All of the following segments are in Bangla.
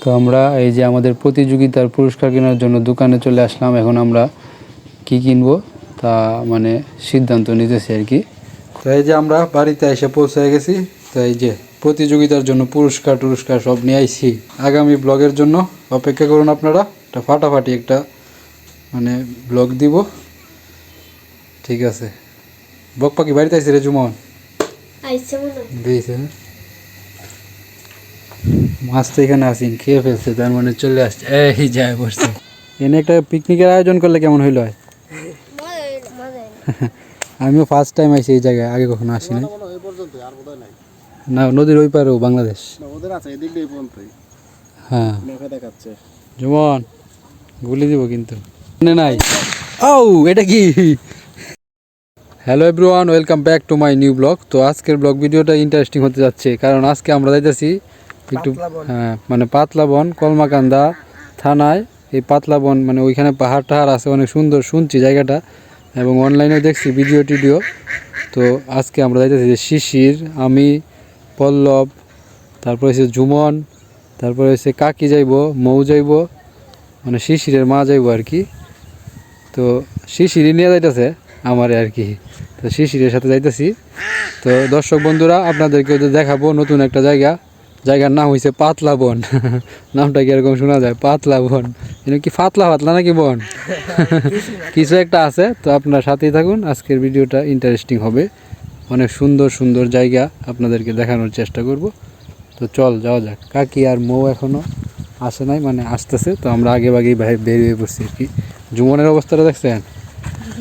তো আমরা এই যে আমাদের প্রতিযোগিতার পুরস্কার কেনার জন্য দোকানে চলে আসলাম এখন আমরা কি কিনবো তা মানে সিদ্ধান্ত নিতেছি আর কি। তো এই যে আমরা বাড়িতে এসে পৌঁছে গেছি তো এই যে প্রতিযোগিতার জন্য পুরস্কার টুরস্কার সব নিয়ে আইছি। আগামী ব্লগের জন্য অপেক্ষা করুন আপনারা একটা ফাটাফাটি একটা মানে ব্লগ দিব। ঠিক আছে। বক পাখি বাড়িতে আইসি রে জুমন? আইসে। দিয়েছে? মাছ তো এখানে আসিন খেয়ে ফেলছে তার মানে চলে আসছে। এই যায় বসছে এনে একটা পিকনিকের আয়োজন করলে কেমন হইল? হয়। আমিও ফার্স্ট টাইম আইছি এই জায়গায় আগে কখনো আসি নাই। না নদীর ওই পারেও বাংলাদেশ। না হ্যাঁ। মেঘে গুলি দিব কিন্তু। নাই? ও এটা কি? Hello everyone welcome back to my new blog তো আজকের ব্লগ ভিডিওটা ইন্টারেস্টিং হতে যাচ্ছে কারণ আজকে আমরা যাইতেছি একটু হ্যাঁ মানে পাতলা বন কলমাকান্দা থানায়। এই পাতলা বন মানে ওইখানে পাহাড় টাহাড় আছে অনেক সুন্দর শুনছি জায়গাটা। এবং অনলাইনেও দেখছি ভিডিও টিডিও তো আজকে আমরা যাইতেছি যে শিশির আমি পল্লব তারপর হচ্ছে জুমন তারপরে হচ্ছে কাকি যাইব মৌ যাইব মানে শিশিরের মা যাইব আর কি। তো শিশিরই নিয়ে যাইতেছে আমারে আর কি। তো শিশিরের সাথে যাইতেছি। তো দর্শক বন্ধুরা আপনাদেরকে ওদের দেখাবো নতুন একটা জায়গা। জায়গার নাম হয়েছে পাতলা বন। নামটা কীরকম শোনা যায়? পাতলা বন। এটা কি পাতলা পাতলা নাকি বন? কিছু একটা আছে, তো আপনার সাথেই থাকুন। আজকের ভিডিওটা ইন্টারেস্টিং হবে। অনেক সুন্দর সুন্দর জায়গা আপনাদেরকে দেখানোর চেষ্টা করব। তো চল, যাওয়া যাক। কাকি আর মৌ এখনও আসে নাই মানে আসতেছে। তো আমরা আগে আগেই বেরিয়ে পড়ছি আর কি। জুমনের অবস্থাটা দেখছেন?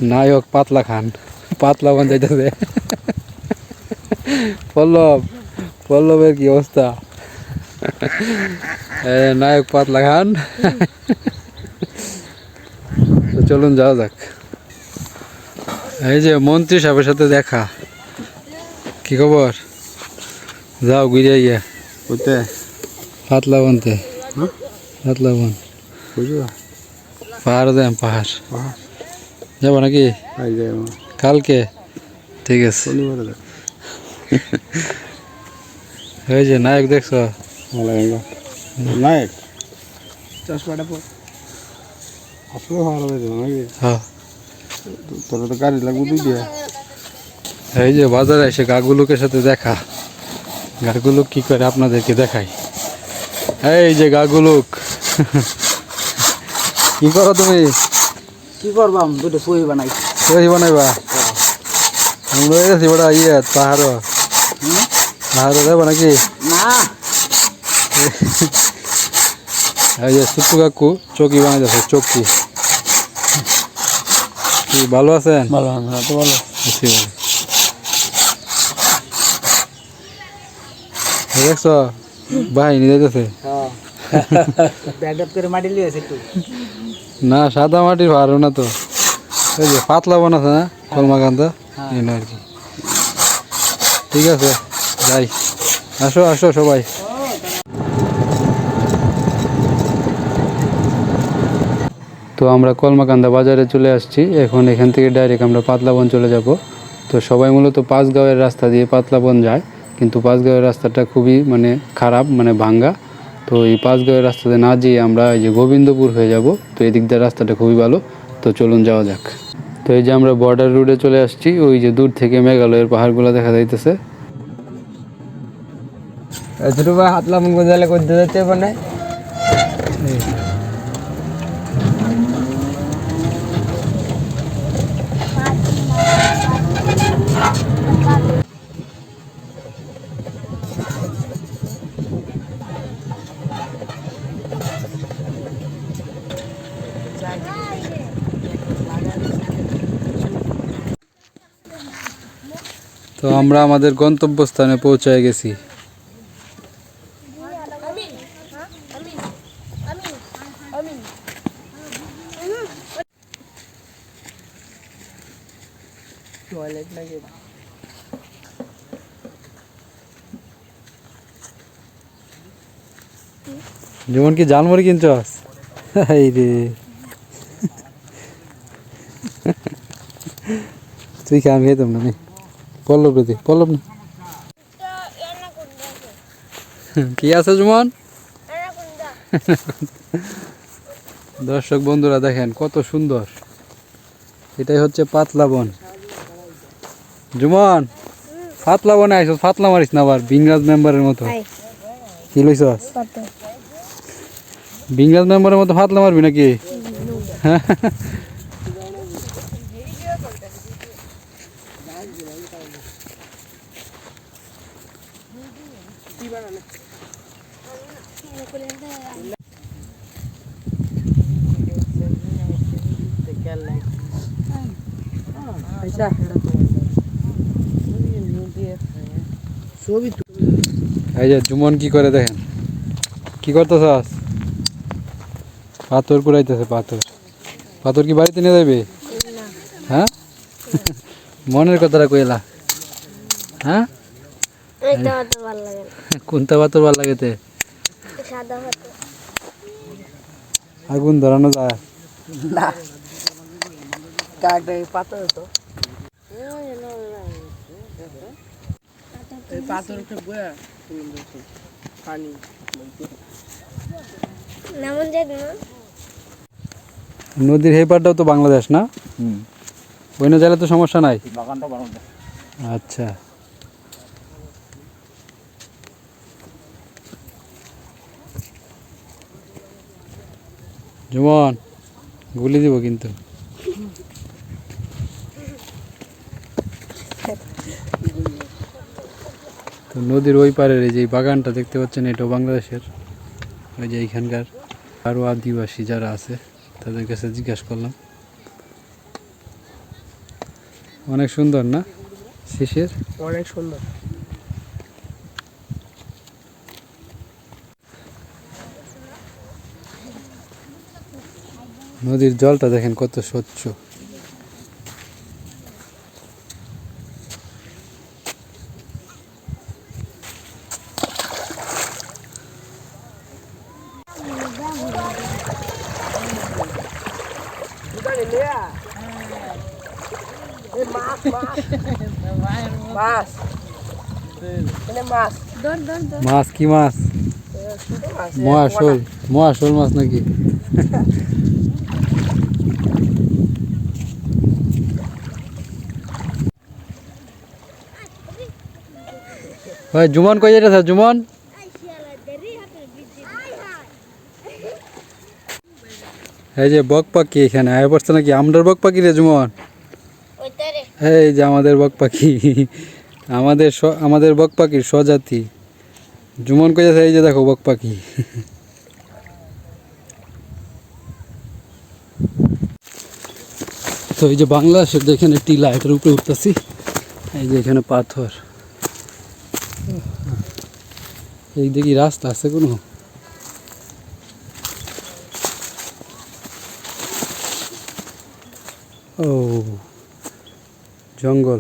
নায়ক পাতলা খান। পাতলা বান যাইতেছে। পল্লব, পল্লবের কি অবস্থা? নায়ক পাতলা খান তো চলুন যাওয়া যাক। এই যে মন্ত্রী সাহেবের সাথে দেখা। কি খবর? যাও ঘুরে গিয়া বুঝতে পাতলা বনতে। পাতলা বন। পাহাড় দেন পাহাড়। যাব নাকি? কালকে? ঠিক আছে। এই যে নায়ক দেখছ? নায়ক চশমাটা পর আসলে ভালো হয়েছে নাকি হ্যাঁ তোর তো গাড়ি লাগবে দুই দিয়ে এই যে বাজারে এসে গাগুলোকের সাথে দেখা। গাগুলুক কি করে আপনাদেরকে দেখাই? এই যে গাগুলুক। কি করো তুমি? কি করবাম দুটো সই বানাই। সহি বানাইবা? আমরা গেছি বড় ইয়ে পাহাড় পাহাড় যাব নাকি? না এই যে কাকু চৌকি বানাই যাচ্ছে চৌকি। কি ভালো আছেন? ভালো তো ভালো? আছি ভালো। এই দেখছ যাইতেছে। করে মাটি লিয়েছে না সাদা মাটির ভালো না তো। এই যে পাতলা বন আছে না কলমাকান্দা এই না আর কি। ঠিক আছে যাই। আসো আসো সবাই। তো আমরা কলমাকান্দা বাজারে চলে আসছি। এখন এখান থেকে ডাইরেক্ট আমরা পাতলাবন চলে যাব। তো সবাই মূলত পাঁচগাঁওয়ের রাস্তা দিয়ে পাতলাবন যায়। কিন্তু পাঁচগাঁওয়ের রাস্তাটা খুবই মানে খারাপ মানে ভাঙ্গা। তো এই পাঁচগাঁওয়ের রাস্তাতে না যেয়ে আমরা এই যে গোবিন্দপুর হয়ে যাব। তো এদিক দিয়ে রাস্তাটা খুবই ভালো। তো চলুন যাওয়া যাক। তো এই যে আমরা বর্ডার রোডে চলে আসছি। ওই যে দূর থেকে মেঘালয়ের পাহাড়গুলো দেখা যাইতেছে। ছোট ভাই হাতলা মন গজালে করতে যেতে মানে আমরা আমাদের গন্তব্যস্থানে পৌঁছায় গেছি। টয়লেট লাগে যেমন কি জালমুড়ি কিনছস এই রে। তুই খা আমি খেতাম না নে। পল্লব রে পল্লব না। কি আছে জুমন? দর্শক বন্ধুরা দেখেন কত সুন্দর। এটাই হচ্ছে পাতলা বন। জুমন পাতলা বনে আইস পাতলা মারিস না আবার বিংরাজ মেম্বারের মতো। কি লইছস? কত? বিংরাজ মেম্বারের মতো পাতলা মারবি নাকি? ছবি তো। এই যে জুমন কি করে দেখেন? কি করতেছস? পাথর কুড়াইতেছে পাথর। পাথর কি বাড়িতে নিয়ে যাবে? হ্যাঁ? মনের কথাটা কইলা। হ্যাঁ? লাগে কোনটা পাথর ভালো লাগেতে সাদা ভাত আগুন ধরানো যায়। না। কাকটা তো। এই পাথর একটা বয়া পানি। নামন যাই না? নদীর এই পাড়টাও তো বাংলাদেশ না? না গেলে তো সমস্যা নাই? আচ্ছা। জুমন গুলি দিব কিন্তু। নদীর ওই পারের এই যে বাগানটা দেখতে পাচ্ছেন এটাও বাংলাদেশের। ওই যে এইখানকার আরও আদিবাসী যারা আছে তাদের কাছে জিজ্ঞাসা করলাম। অনেক সুন্দর না? শিশের অনেক সুন্দর। নদীর জলটা দেখেন কত স্বচ্ছ। মাছ কি মাছ? মহাশোল। মহাশোল মাছ নাকি? জুমন কই যেটা জুমন? এই যে বক পাখি এখানে আয় পড়ছে নাকি? আমরার বক পাখি রে জুমন? এই যে আমাদের বক পাখি আমাদের আমাদের বক পাখির স্বজাতি। জুমন কই যাচ্ছে? এই যে দেখো বক পাখি। তো এই যে বাংলাদেশের যেখানে টিলা এটার উপরে উঠতেছি। এই যে এখানে পাথর। এই দেখি রাস্তা আছে কোনো? ও, জঙ্গল।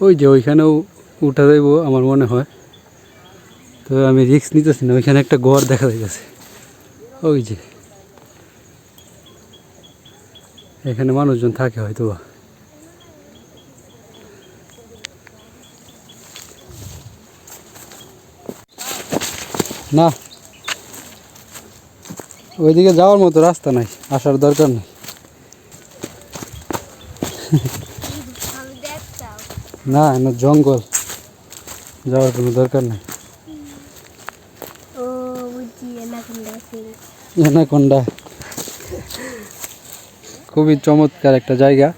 ওই যে ওইখানেও উঠা যাইব আমার মনে হয়। তো আমি রিস্ক নিতেছি না, ওইখানে একটা ঘর দেখা যাইতেছে। ওই যে। এখানে মানুষজন থাকে হয়তো। না। ওইদিকে যাওয়ার মতো রাস্তা নাই আসার দরকার নেই। না না জঙ্গল। যাওয়ার কোনো দরকার নেই। এনাকোন্ডা। খুবই চমৎকার একটা জায়গা।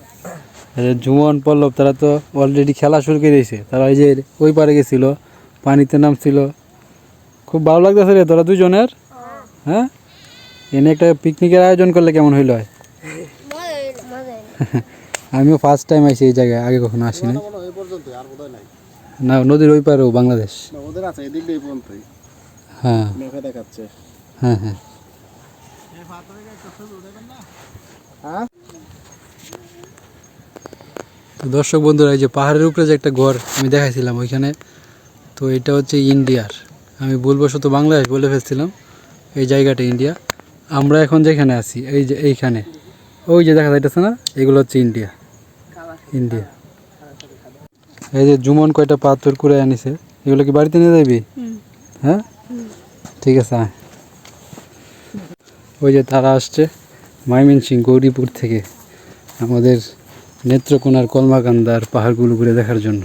জুমন পল্লব, তারা তো অলরেডি খেলা শুরু করে দিয়েছে। তারা এই যে ওই পারে গেছিল, পানিতে নামছিল। খুব ভালো লাগতেছে রে, তোরা দুজনের হ্যাঁ? এনে একটা পিকনিকের আয়োজন করলে কেমন হইল হয়? আমিও ফার্স্ট টাইম আইছি এই জায়গায়, আগে কখনো আসিনি না, নদীর ওই পারেও, বাংলাদেশ। হ্যাঁ। হ্যাঁ হ্যাঁ। হ্যাঁ তো দর্শক বন্ধুরা এই যে পাহাড়ের উপরে যে একটা ঘর আমি দেখাইছিলাম ওইখানে তো এটা হচ্ছে ইন্ডিয়ার। আমি বলব ভুলবশত বাংলাদেশ বলে ফেলছিলাম এই জায়গাটা ইন্ডিয়া। আমরা এখন যেখানে আছি এই যে এইখানে ওই যে দেখা যাইতেছে না এগুলো হচ্ছে ইন্ডিয়া। ইন্ডিয়া। এই যে জুমন কয়টা পাথর করে আনিছে এগুলো কি বাড়িতে নিয়ে যাবি? হ্যাঁ? ঠিক আছে। ওই যে তারা আসছে। ময়মনসিং গৌরীপুর থেকে আমাদের নেত্রকোনার কলমাকান্দার পাহাড়গুলো ঘুরে দেখার জন্য।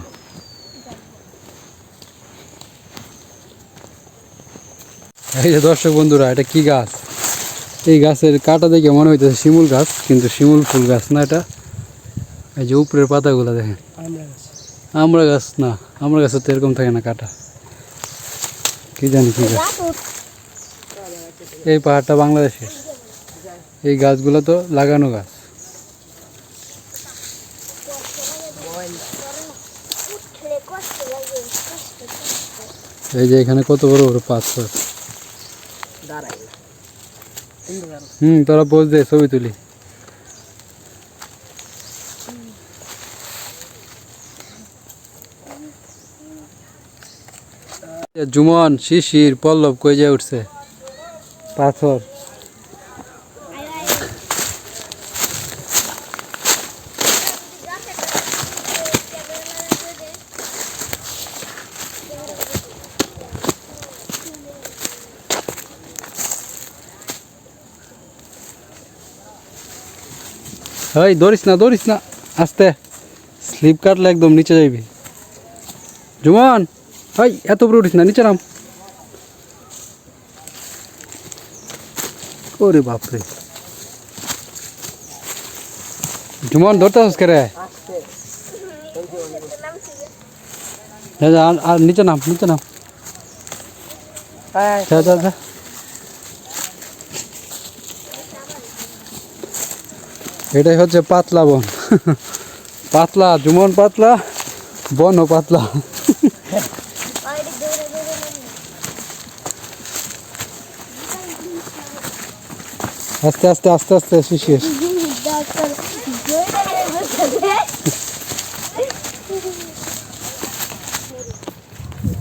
এই যে দর্শক বন্ধুরা এটা কি গাছ? এই গাছের কাটা দেখে মনে হইতেছে শিমুল গাছ কিন্তু শিমুল ফুল গাছ না এটা। এই যে উপরের পাতাগুলো দেখেন। আমরা গাছ। না আমরা গাছের তো এরকম থাকে না কাটা। কি জানি কি গাছ। এই পাহাড়টা বাংলাদেশের। এই গাছগুলো তো লাগানো গাছ। এই যে এখানে কত বড় বড় পাথর। হুম, তোরা পোজ দে, ছবি তুলি। জুমন, শিশির, পল্লব কই যায় উঠছে? পাথর। এই দৌড়িস না দৌড়িস না। আস্তে। স্লিপ কাটলে একদম নিচে যাইবি। জুমন হাই এত উপরে উঠিস না, নিচে নাম। ওরে বাপরে। জুমন, ধরতে আসস রে আসছে যা যা, আর- আর নিচে নাম নিচে নাম। হ্যাঁ যা যা যা। এটাই হচ্ছে পাতলা বন। পাতলা, জুমন পাতলা বন ও পাতলা। আস্তে আস্তে আস্তে আস্তে শিশির ডাক্তার দৌড়ে বসে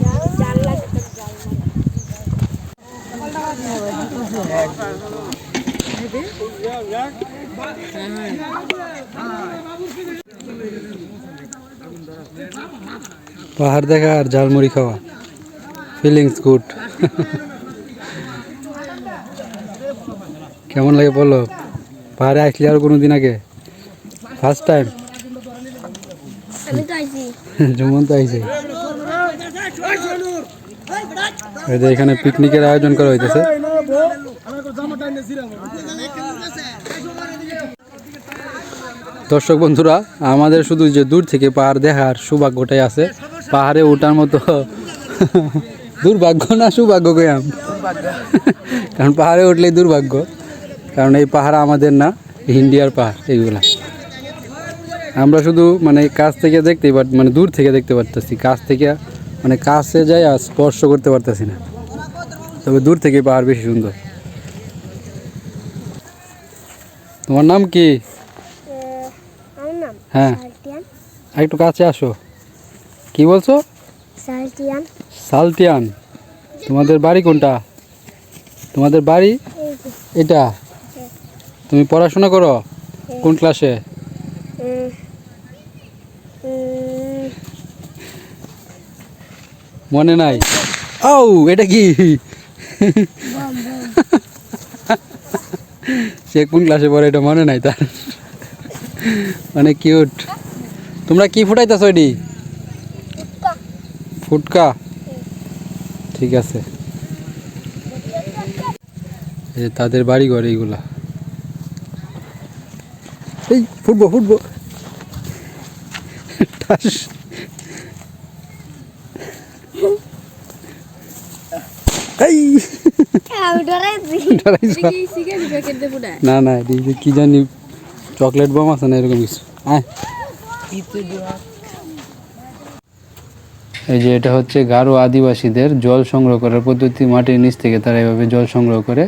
জাল লাগে তো জাল লাগে পাহাড় দেখা আর ঝালমুড়ি খাওয়া। ফিলিংস গুড কেমন লাগে বলো? পাহাড়ে আসলি আর কোনো দিন আগে? ফার্স্ট টাইম আমি তো যে এখানে পিকনিকের আয়োজন করা হইতেছে। দর্শক বন্ধুরা আমাদের শুধু যে দূর থেকে পাহাড় দেখার সৌভাগ্যটাই আছে। পাহাড়ে ওঠার মতো। দুর্ভাগ্য না সৌভাগ্য কয়াম কারণ পাহাড়ে উঠলেই দুর্ভাগ্য। কারণ এই পাহাড় আমাদের না ইন্ডিয়ার পাহাড় এইগুলা। আমরা শুধু মানে কাছ থেকে দেখতে পার মানে দূর থেকে দেখতে পারতেছি। কাছ থেকে মানে কাছে যাই আর স্পর্শ করতে পারতেছি না। তবে দূর থেকে পাহাড় বেশি সুন্দর। তোমার নাম কি? হ্যাঁ। একটু কাছে আসো। কি বলছো? সালটিয়ান। সালটিয়ান। তোমাদের বাড়ি কোনটা? তোমাদের বাড়ি? এটা? তুমি পড়াশোনা করো? কোন ক্লাসে? মনে নাই। ও এটা কি? সে কোন ক্লাসে পড়ে এটা মনে নাই তার। অনেক কিউট তোমরা কি ফুটাইতেছ ফুটকা। ফুটকা? ঠিক আছে। এই তাদের বাড়ি ঘর এইগুলা। এই ফুটবো ফুটবো। ঠাস। না। না কি জানি চকলেট বোম আছে না এরকম কিছু। দেওয়া? এই যে এটা হচ্ছে গারো আদিবাসীদের জল সংগ্রহ করার পদ্ধতি। মাটির নিচ থেকে তারা এভাবে জল সংগ্রহ করে।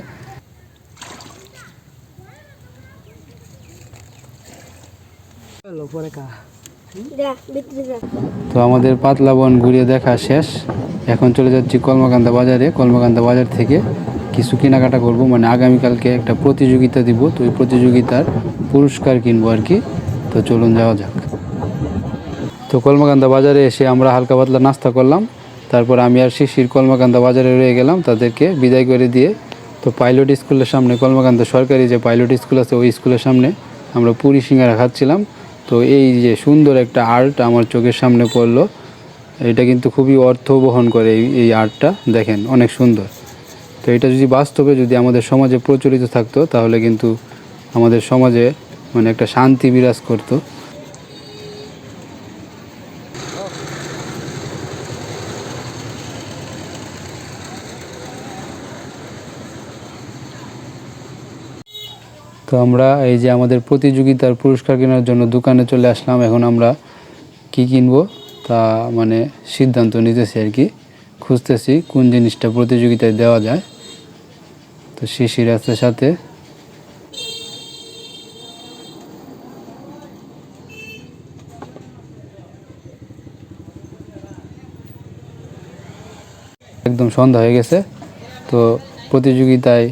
তো আমাদের পাতলা বন ঘুরিয়ে দেখা শেষ। এখন চলে যাচ্ছি কলমাকান্দা বাজারে। কলমাকান্দা বাজার থেকে কিছু কেনাকাটা করব। মানে আগামীকালকে একটা প্রতিযোগিতা দিব। তো ওই প্রতিযোগিতার পুরস্কার কিনবো আর কি। তো চলুন যাওয়া যাক। তো কলমাকান্দা বাজারে এসে আমরা হালকা পাতলা নাস্তা করলাম। তারপর আমি আর শিশির কলমাকান্দা বাজারে রয়ে গেলাম। তাদেরকে বিদায় করে দিয়ে তো পাইলট স্কুলের সামনে, কলমাকান্দা সরকারি যে পাইলট স্কুল আছে, ওই স্কুলের সামনে আমরা পুরি সিঙ্গারা খাচ্ছিলাম। তো এই যে সুন্দর একটা আর্ট আমার চোখের সামনে পড়ল। এটা কিন্তু খুবই অর্থ বহন করে এই এই আর্টটা। দেখেন, অনেক সুন্দর। তো এটা যদি বাস্তবে যদি আমাদের সমাজে প্রচলিত থাকতো, তাহলে কিন্তু আমাদের সমাজে মানে একটা শান্তি বিরাজ করতো। তো আমরা এই যে আমাদের প্রতিযোগিতার পুরস্কার কেনার জন্য দোকানে চলে আসলাম, এখন আমরা কি কিনবো তা মানে সিদ্ধান্ত নিতেছি আর কি। খুঁজতেছি কোন জিনিসটা প্রতিযোগিতায় দেওয়া যায়। তো শিশির আছে সাথে। একদম সন্ধ্যা হয়ে গেছে, তো প্রতিযোগিতায়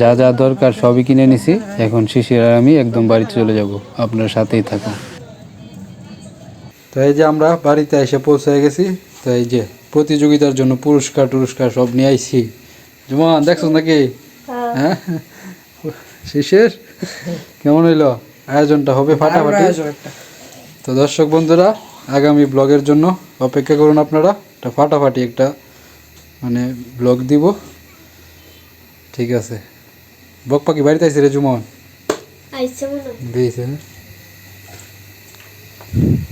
যা যা দরকার সবই কিনে নিছি। এখন শিশির আর আমি একদম বাড়িতে চলে যাব। আপনার সাথেই থাকুন তো এই যে আমরা বাড়িতে এসে পৌঁছে গেছি। তো এই যে প্রতিযোগিতার জন্য পুরস্কার টুরস্কার সব নিয়ে আইছি। জুমান দেখছ নাকি? হ্যাঁ। শিশির কেমন হইল? আয়োজনটা হবে ফাটাফাটি? তো দর্শক বন্ধুরা আগামী ব্লগের জন্য অপেক্ষা করুন আপনারা। একটা ফাটাফাটি একটা মানে ব্লগ দিব। ঠিক আছে। বক পাখি বাড়িতে আইসি রে জুমন মনে দিয়েছে?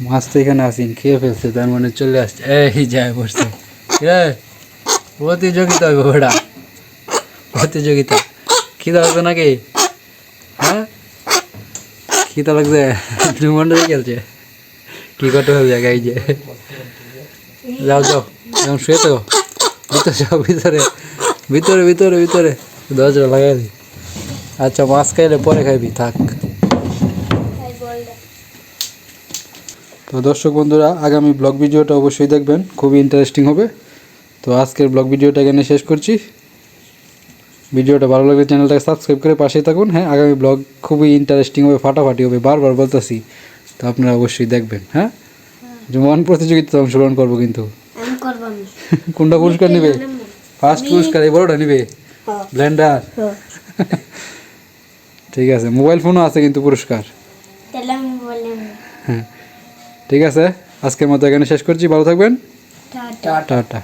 মাছ তো এখানে আসিন খেয়ে ফেলছে তার মানে চলে আসছে এই যায় বসছে প্রতিযোগিতা হবে ওটা প্রতিযোগিতা খিদা লাগবে নাকি হ্যাঁ খিদা লাগছে জুমনটা খেলছে কি করতে হবে জায়গায় যে যাও যাও এখন শুয়ে তো ভিতরে ভিতরে ভিতরে ভিতরে ভিতরে দরজা লাগাই দি আচ্ছা মাছ খাইলে পরে খাইবি থাক। তো দর্শক বন্ধুরা আগামী ব্লগ ভিডিওটা অবশ্যই দেখবেন খুবই ইন্টারেস্টিং হবে। তো আজকের ব্লগ ভিডিওটা এখানে শেষ করছি। ভিডিওটা ভালো লাগলে চ্যানেলটাকে সাবস্ক্রাইব করে পাশেই থাকুন হ্যাঁ আগামী ব্লগ খুবই ইন্টারেস্টিং হবে ফাটাফাটি হবে বারবার বলতেছি তো আপনারা অবশ্যই দেখবেন হ্যাঁ? যেমন প্রতিযোগিতাতে অংশগ্রহণ করব কিন্তু। কোনটা পুরস্কার নেবে? ফার্স্ট পুরস্কার এই বড়টা নেবে? হ্যাঁ। ঠিক আছে মোবাইল ফোনও আছে কিন্তু পুরস্কার। হ্যাঁ ঠিক আছে আজকের মতো এখানে শেষ করছি ভালো থাকবেন। টাটা।